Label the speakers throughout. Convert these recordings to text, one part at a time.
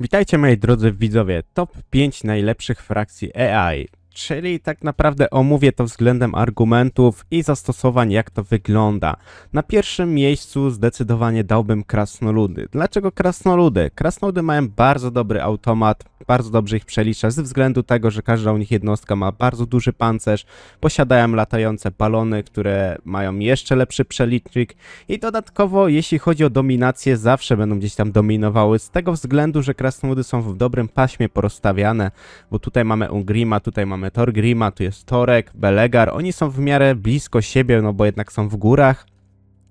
Speaker 1: Witajcie moi drodzy widzowie, top 5 najlepszych frakcji AI, czyli tak naprawdę omówię to względem argumentów i zastosowań jak to wygląda. Na pierwszym miejscu zdecydowanie dałbym krasnoludy. Dlaczego krasnoludy? Krasnoludy mają bardzo dobry automat, bardzo dobrze ich przelicza ze względu tego, że każda u nich jednostka ma bardzo duży pancerz, posiadają latające balony, które mają jeszcze lepszy przelicznik i dodatkowo jeśli chodzi o dominację zawsze będą gdzieś tam dominowały z tego względu, że krasnoludy są w dobrym paśmie porozstawiane, bo tutaj mamy Ungrima, tutaj mamy Torgrima, tu jest Torek, Belegar, oni są w miarę blisko siebie, no bo jednak są w górach.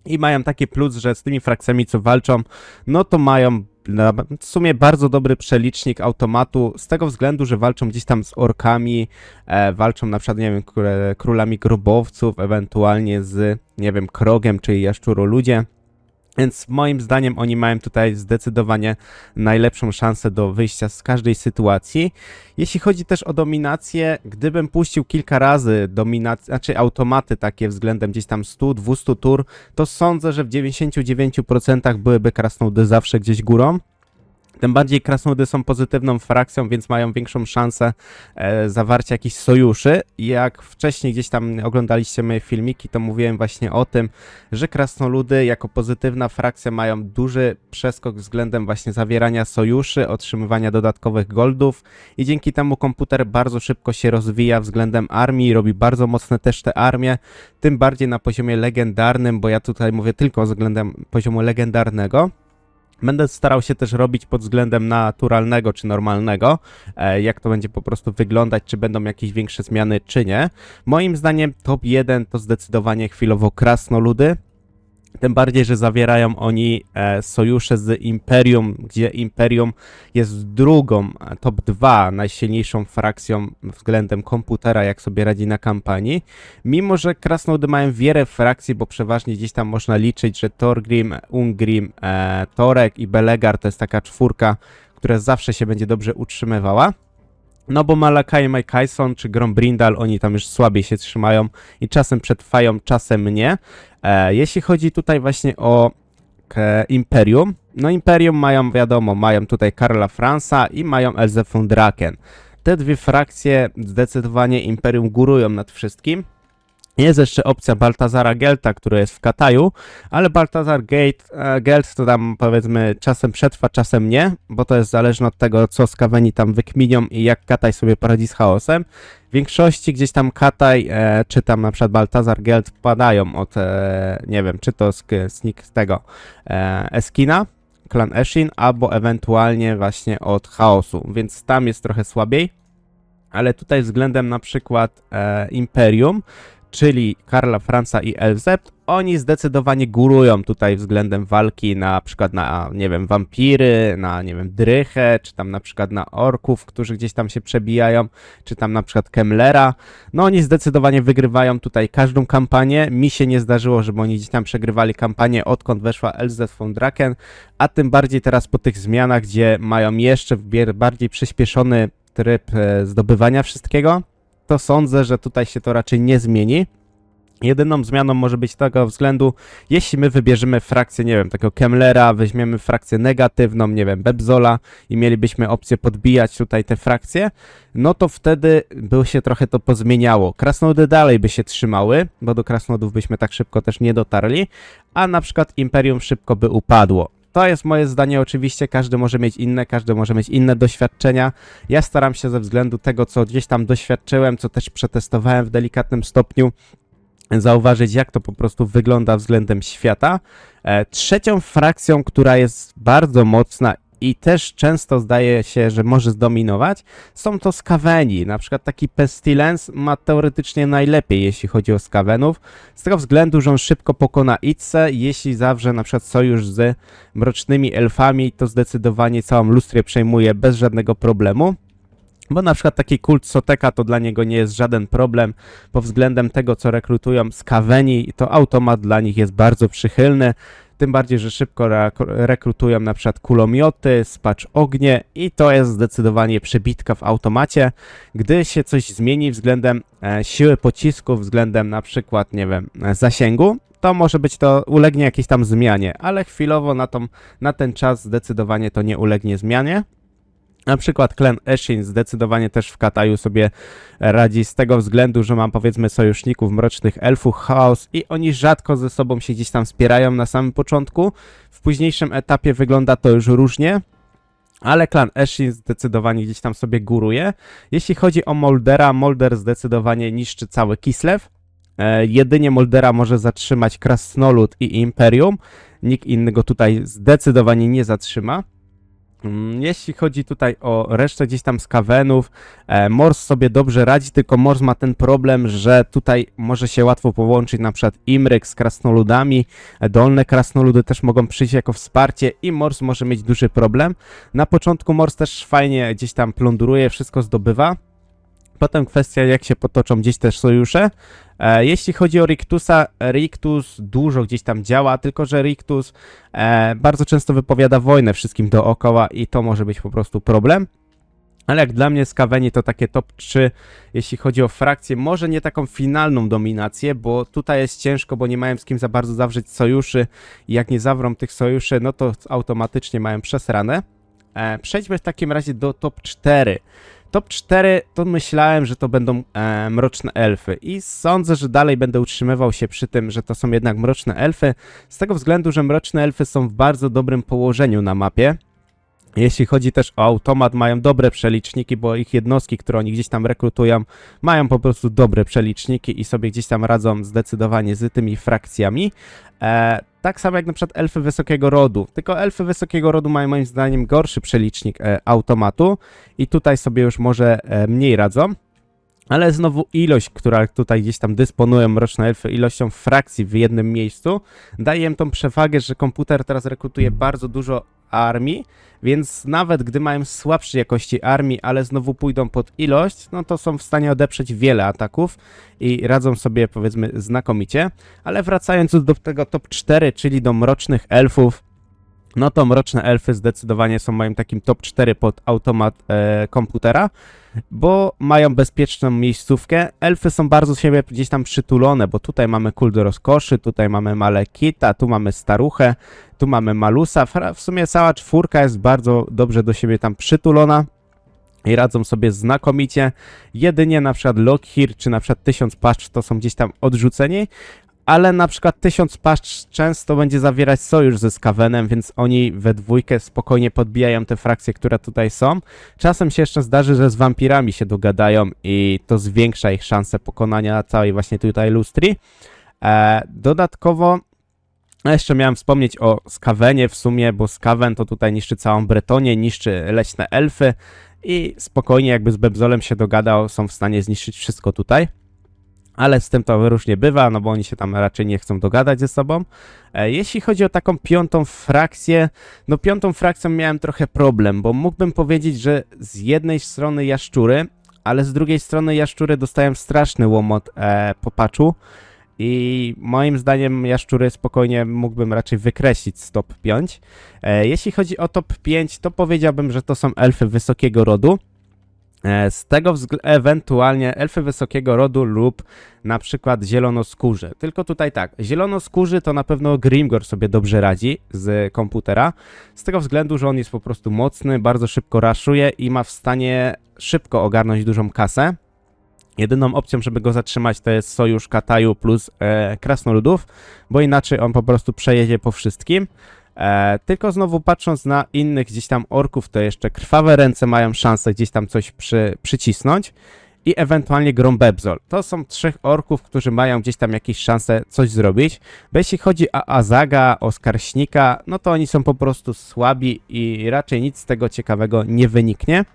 Speaker 1: I mają taki plus, że z tymi frakcjami co walczą, no to mają w sumie bardzo dobry przelicznik automatu, z tego względu, że walczą gdzieś tam z orkami, e, walczą na przykład, nie wiem, kró- królami grobowców, ewentualnie z, nie wiem, krogiem, czyli jaszczuroludzie. Więc moim zdaniem oni mają tutaj zdecydowanie najlepszą szansę do wyjścia z każdej sytuacji. Jeśli chodzi też o dominację, gdybym puścił kilka razy dominację, znaczy automaty takie względem gdzieś tam 100-200 tur, to sądzę, że w 99% byłyby krasnoludy zawsze gdzieś górą. Tym bardziej krasnoludy są pozytywną frakcją, więc mają większą szansę e, zawarcia jakichś sojuszy. Jak wcześniej gdzieś tam oglądaliście moje filmiki, to mówiłem właśnie o tym, że krasnoludy jako pozytywna frakcja mają duży przeskok względem właśnie zawierania sojuszy, otrzymywania dodatkowych goldów i dzięki temu komputer bardzo szybko się rozwija względem armii, robi bardzo mocne też te armie, tym bardziej na poziomie legendarnym, bo ja tutaj mówię tylko względem poziomu legendarnego. Będę starał się też robić pod względem naturalnego czy normalnego, e, jak to będzie po prostu wyglądać, czy będą jakieś większe zmiany, czy nie. Moim zdaniem top 1 to zdecydowanie chwilowo krasnoludy. Tym bardziej, że zawierają oni e, sojusze z Imperium, gdzie Imperium jest drugą, e, top 2 najsilniejszą frakcją względem komputera, jak sobie radzi na kampanii. Mimo, że krasnoludy mają wiele frakcji, bo przeważnie gdzieś tam można liczyć, że Torgrim, Ungrim, e, Torek i Belegar to jest taka czwórka, która zawsze się będzie dobrze utrzymywała. No bo Malakai, Mike Tyson czy Grombrindal, oni tam już słabiej się trzymają i czasem przetrwają, czasem nie. E, jeśli chodzi tutaj właśnie o k- Imperium, no Imperium mają, wiadomo, mają tutaj Karla Franza i mają Elzę von Draken. Te dwie frakcje zdecydowanie Imperium górują nad wszystkim. Jest jeszcze opcja Baltazara Gelta, który jest w Kataju, ale Baltazar Gate, e, Gelt to tam powiedzmy czasem przetrwa, czasem nie, bo to jest zależne od tego, co skaweni tam wykminią i jak Kataj sobie poradzi z chaosem. W większości gdzieś tam Kataj, e, czy tam na przykład Baltazar Gelt padają od, e, nie wiem, czy to z, z tego e, Eskina, klan Eshin, albo ewentualnie właśnie od chaosu, więc tam jest trochę słabiej. Ale tutaj względem na przykład e, Imperium, czyli Karla Franza i Elzept, oni zdecydowanie górują tutaj względem walki na przykład na, nie wiem, wampiry, na, nie wiem, drychę, czy tam na przykład na orków, którzy gdzieś tam się przebijają, czy tam na przykład Kemlera. No oni zdecydowanie wygrywają tutaj każdą kampanię. Mi się nie zdarzyło, żeby oni gdzieś tam przegrywali kampanię, odkąd weszła Elzet von Draken, a tym bardziej teraz po tych zmianach, gdzie mają jeszcze bardziej przyspieszony tryb e, zdobywania wszystkiego, to sądzę, że tutaj się to raczej nie zmieni. Jedyną zmianą może być tego względu, jeśli my wybierzemy frakcję, nie wiem, takiego Kemlera, weźmiemy frakcję negatywną, nie wiem, Bebzola i mielibyśmy opcję podbijać tutaj te frakcje, no to wtedy by się trochę to pozmieniało. Krasnoludy dalej by się trzymały, bo do krasnoludów byśmy tak szybko też nie dotarli, a na przykład Imperium szybko by upadło. To jest moje zdanie, oczywiście każdy może mieć inne, każdy może mieć inne doświadczenia. Ja staram się ze względu tego, co gdzieś tam doświadczyłem, co też przetestowałem w delikatnym stopniu, zauważyć, jak to po prostu wygląda względem świata. E, trzecią frakcją, która jest bardzo mocna i też często zdaje się, że może zdominować, są to skaweni. Na przykład taki Pestilence ma teoretycznie najlepiej, jeśli chodzi o skawenów, z tego względu, że on szybko pokona Itse, jeśli zawrze na przykład sojusz z mrocznymi elfami, to zdecydowanie całą lustrię przejmuje bez żadnego problemu. Bo na przykład taki kult Soteka to dla niego nie jest żaden problem, pod względem tego, co rekrutują z to automat dla nich jest bardzo przychylny. Tym bardziej, że szybko re- rekrutują na przykład kulomioty, spacz ognie i to jest zdecydowanie przebitka w automacie. Gdy się coś zmieni względem e, siły pocisku, względem na przykład, nie wiem, e, zasięgu, to może być to, ulegnie jakiejś tam zmianie, ale chwilowo na, tą, na ten czas zdecydowanie to nie ulegnie zmianie. Na przykład klan Eshin zdecydowanie też w Kataju sobie radzi z tego względu, że mam powiedzmy sojuszników mrocznych elfów, chaos i oni rzadko ze sobą się gdzieś tam wspierają na samym początku. W późniejszym etapie wygląda to już różnie. Ale klan Eshin zdecydowanie gdzieś tam sobie góruje. Jeśli chodzi o Moldera, Molder zdecydowanie niszczy cały Kislev. E, jedynie Moldera może zatrzymać Krasnolud i Imperium. Nikt innego tutaj zdecydowanie nie zatrzyma. Mm, Jeśli chodzi tutaj o resztę gdzieś tam z kawenów, e, Mors sobie dobrze radzi, tylko Mors ma ten problem, że tutaj może się łatwo połączyć na przykład Imryk z krasnoludami, e, dolne krasnoludy też mogą przyjść jako wsparcie i Mors może mieć duży problem. Na początku Mors też fajnie gdzieś tam plądruje, wszystko zdobywa. Potem kwestia, jak się potoczą gdzieś też sojusze. E, jeśli chodzi o Rictusa, Rictus dużo gdzieś tam działa, tylko że Rictus e, bardzo często wypowiada wojnę wszystkim dookoła i to może być po prostu problem. Ale jak dla mnie Skaveni to takie top 3, jeśli chodzi o frakcję, może nie taką finalną dominację, bo tutaj jest ciężko, bo nie mają z kim za bardzo zawrzeć sojuszy i jak nie zawrą tych sojuszy, no to automatycznie mają przesrane. E, przejdźmy w takim razie do top 4. Top 4 to myślałem, że to będą e, mroczne elfy i sądzę, że dalej będę utrzymywał się przy tym, że to są jednak mroczne elfy, z tego względu, że mroczne elfy są w bardzo dobrym położeniu na mapie. Jeśli chodzi też o automat, mają dobre przeliczniki, bo ich jednostki, które oni gdzieś tam rekrutują, mają po prostu dobre przeliczniki i sobie gdzieś tam radzą zdecydowanie z tymi frakcjami. E, tak samo jak na przykład elfy wysokiego rodu. Tylko elfy wysokiego rodu mają moim zdaniem gorszy przelicznik e, automatu i tutaj sobie już może e, mniej radzą. Ale znowu ilość, która tutaj gdzieś tam dysponują mroczne elfy, ilością frakcji w jednym miejscu, daje im tą przewagę, że komputer teraz rekrutuje bardzo dużo armii, więc nawet gdy mają słabszej jakości armii, ale znowu pójdą pod ilość, no to są w stanie odeprzeć wiele ataków i radzą sobie powiedzmy znakomicie. Ale wracając do tego top 4, czyli do mrocznych elfów, no to mroczne elfy zdecydowanie są moim takim top 4 pod automat e, komputera, bo mają bezpieczną miejscówkę. Elfy są bardzo siebie gdzieś tam przytulone, bo tutaj mamy kul do rozkoszy, tutaj mamy Malekita, tu mamy Staruchę, tu mamy Malusa. W sumie cała czwórka jest bardzo dobrze do siebie tam przytulona. I radzą sobie znakomicie. Jedynie na przykład Lockheed czy na przykład 1000 paszcz to są gdzieś tam odrzuceni, ale na przykład 1000 paszcz często będzie zawierać sojusz ze Skavenem, więc oni we dwójkę spokojnie podbijają te frakcje, które tutaj są. Czasem się jeszcze zdarzy, że z wampirami się dogadają i to zwiększa ich szanse pokonania całej właśnie tutaj lustri. E, dodatkowo a jeszcze miałem wspomnieć o Skavenie w sumie, bo Skaven to tutaj niszczy całą Bretonię, niszczy leśne elfy i spokojnie jakby z Bebzolem się dogadał, są w stanie zniszczyć wszystko tutaj. Ale z tym to różnie bywa, no bo oni się tam raczej nie chcą dogadać ze sobą. E, jeśli chodzi o taką piątą frakcję, no piątą frakcją miałem trochę problem, bo mógłbym powiedzieć, że z jednej strony jaszczury, ale z drugiej strony jaszczury dostają straszny łomot e, po patchu. I moim zdaniem jaszczury spokojnie mógłbym raczej wykreślić z top 5. E, jeśli chodzi o top 5, to powiedziałbym, że to są elfy wysokiego rodu. E, z tego względu ewentualnie elfy wysokiego rodu lub na przykład zielonoskórzy. Tylko tutaj tak, zielonoskórzy to na pewno Grimgor sobie dobrze radzi z komputera, z tego względu, że on jest po prostu mocny, bardzo szybko raszuje i ma w stanie szybko ogarnąć dużą kasę. Jedyną opcją, żeby go zatrzymać, to jest sojusz Kataju plus e, Krasnoludów, bo inaczej on po prostu przejedzie po wszystkim. E, tylko znowu patrząc na innych gdzieś tam orków, to jeszcze krwawe ręce mają szansę gdzieś tam coś przy, przycisnąć i ewentualnie Grombebzol. To są trzech orków, którzy mają gdzieś tam jakieś szanse coś zrobić, bo jeśli chodzi o Azaga, o Skarśnika, no to oni są po prostu słabi i raczej nic z tego ciekawego nie wyniknie.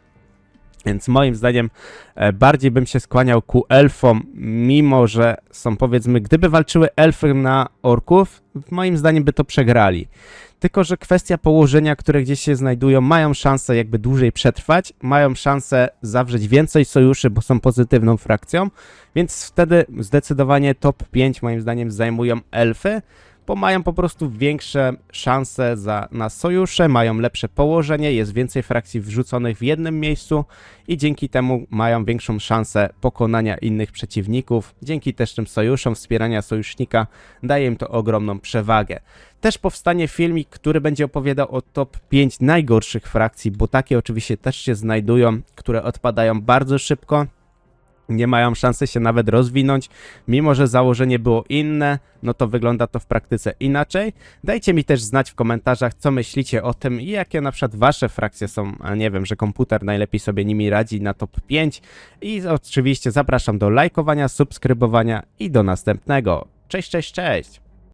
Speaker 1: Więc moim zdaniem e, bardziej bym się skłaniał ku elfom, mimo że są powiedzmy, gdyby walczyły elfy na orków, moim zdaniem by to przegrali. Tylko, że kwestia położenia, które gdzieś się znajdują, mają szansę jakby dłużej przetrwać, mają szansę zawrzeć więcej sojuszy, bo są pozytywną frakcją, więc wtedy zdecydowanie top 5 moim zdaniem zajmują elfy. Bo mają po prostu większe szanse za, na sojusze, mają lepsze położenie, jest więcej frakcji wrzuconych w jednym miejscu i dzięki temu mają większą szansę pokonania innych przeciwników. Dzięki też tym sojuszom, wspierania sojusznika daje im to ogromną przewagę. Też powstanie filmik, który będzie opowiadał o top 5 najgorszych frakcji, bo takie oczywiście też się znajdują, które odpadają bardzo szybko, nie mają szansy się nawet rozwinąć, mimo że założenie było inne, no to wygląda to w praktyce inaczej. Dajcie mi też znać w komentarzach, co myślicie o tym i jakie na przykład wasze frakcje są, nie wiem, że komputer najlepiej sobie nimi radzi na top 5. I oczywiście zapraszam do lajkowania, subskrybowania i do następnego. Cześć, cześć, cześć!